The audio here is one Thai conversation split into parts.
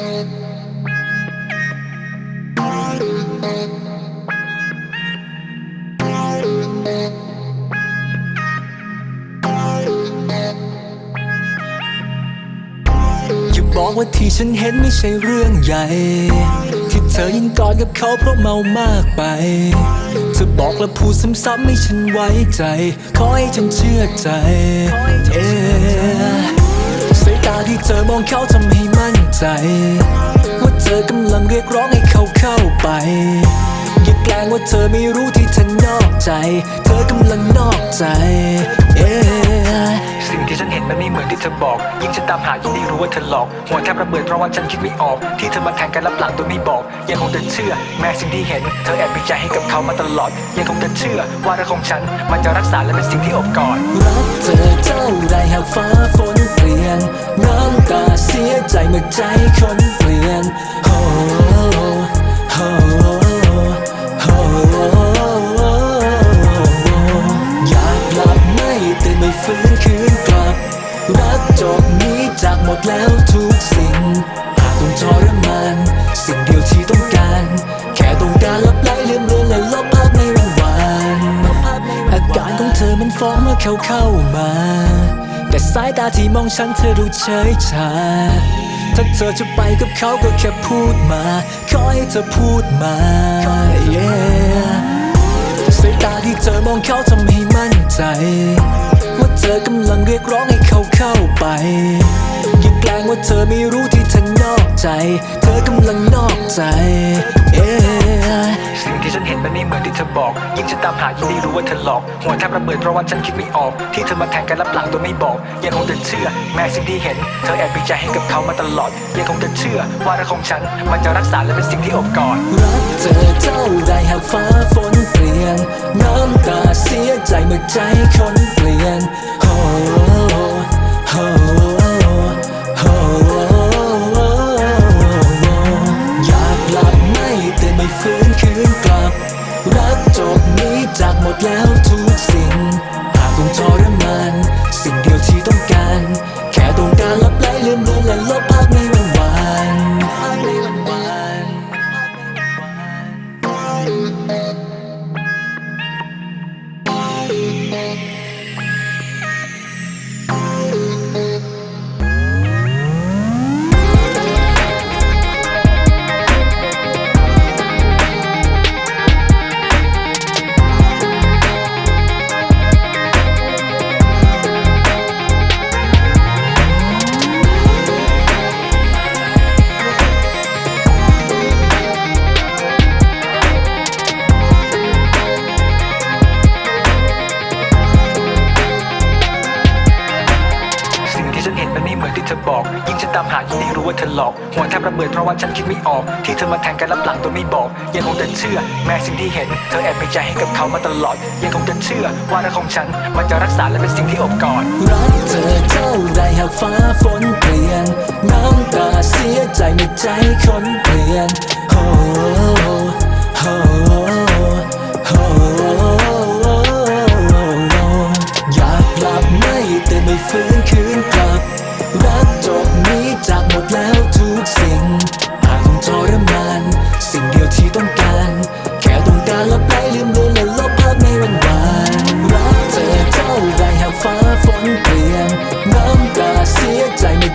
อย่าบอกว่าที่ฉันเห็นไม่ใช่เรื่องใหญ่ ที่เธอยังกอดกับเขาเพราะเมามากไป เธอบอกและพูดซ้ำๆให้ฉันไว้ใจ ขอให้ฉันเชื่อใจ เอ๊ะสายตาที่เธอมองเขาทำให้ ใจ ว่าเธอกำลังเรียกร้องให้เขาเข้าไป อย่าแกล้งว่าเธอไม่รู้ที่เธอนอกใจ เธอกำลังนอกใจ เอ๊ะสิ่งที่ฉันเห็นมันไม่เหมือนที่เธอบอก ยิ่งฉันตามหายิ่งได้รู้ว่าเธอหลอก หัวแทบระเบิดเพราะว่าฉันคิดไม่ออก ที่เธอมาแทงกันรับหลังโดยไม่บอก ยังคงจะเชื่อ แม้สิ่งที่เห็น เธอแอบมีใจให้กับเขามาตลอด ยังคงจะเชื่อ ว่ารักของฉัน มันจะรักษาและเป็นสิ่งที่อบกอดรักเธอเท่าไรหากฟ้าฝนเปลี่ยนน้ำ สียใจเมื่อใจคนเปลี่ยนโอ้โอ้โอ้อยากหลับไม่ตื่นไม่ฟื้นคืนกลับ รักจบนี้จากหมดแล้วทุกสิ่งหากต้องทรมานสิ่งเดียวที่ต้องการ แค่ต้องการลบไล่ลืมเลือนและลบภาพในวันวานอาการของเธอมันฟ้องเมื่อเขาเข้ามาแต่สายตาที่มองฉันเธอดูเฉยชา ถ้าเธอจะไปกับเขาก็แค่พูดมา ขอให้เธอพูดมา yeah สายตาที่เธอมองเขาทำให้มั่นใจ ว่าเธอกำลังเรียกร้องให้เขาเข้าไปอย่าแกล้งว่าเธอไม่รู้ที่เธอนอกใจ เธอกำลังนอกใจ yeah มันไม่เหมือนที่เธอบอก ยิ่งฉันตามหายิ่งได้รู้ว่าเธอหลอก หัวแทบระเบิดเพราะว่าฉันคิดไม่ออก ที่เธอมาแทงกันรับหลังโดยไม่บอก ยังคงจะเชื่อ แม้สิ่งที่เห็น เธอแอบมีใจให้กับเขามาตลอด ยังคงจะเชื่อ ว่ารักของฉัน มันจะรักษาและเป็นสิ่งที่อบกอดรักเธอเท่าไรหากฟ้าฝนเปลี่ยนน้ำตาเสียใจเมื่อใจคน ยังฉันตากยิ่งได้รู้ว่าเธอหลอก หัวแทบระเบิดเพราะว่าฉันคิดไม่ออก ที่เธอมาแทงกันรับหลังโดยไม่บอก ยังคงจะเชื่อ แม้สิ่งที่เห็น เธอแอบมีใจให้กับเขามาตลอด ยังคงจะเชื่อว่ารักของฉันมันจะรักษาและเป็นสิ่งที่อบกอดรักเธอเท่าไรหากฟ้าฝนเปลี่ยนน้ำตาเสียใจเมื่อใจคนเปลี่ยนโอ้โอ้โอ้อยากหลับไม่ตื่นไม่ฟื้นคืน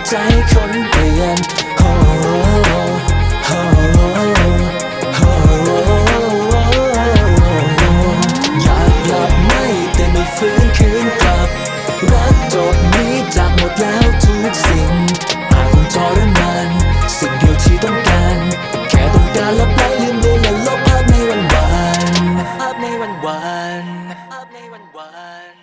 ใจคนเปลี่ยนโอ้โอ้อยากหลับไม่แต่ไม่ฟื้นคืนกลับ รักจบนี้จากหมดแล้วทุกสิ่งหากต้องทรมานสิ่งเดียวที่ต้องการ แค่ต้องการลบไล่ลืมเลือนและลบภาพในวันวานภาพในวันวานภาพในวันวาน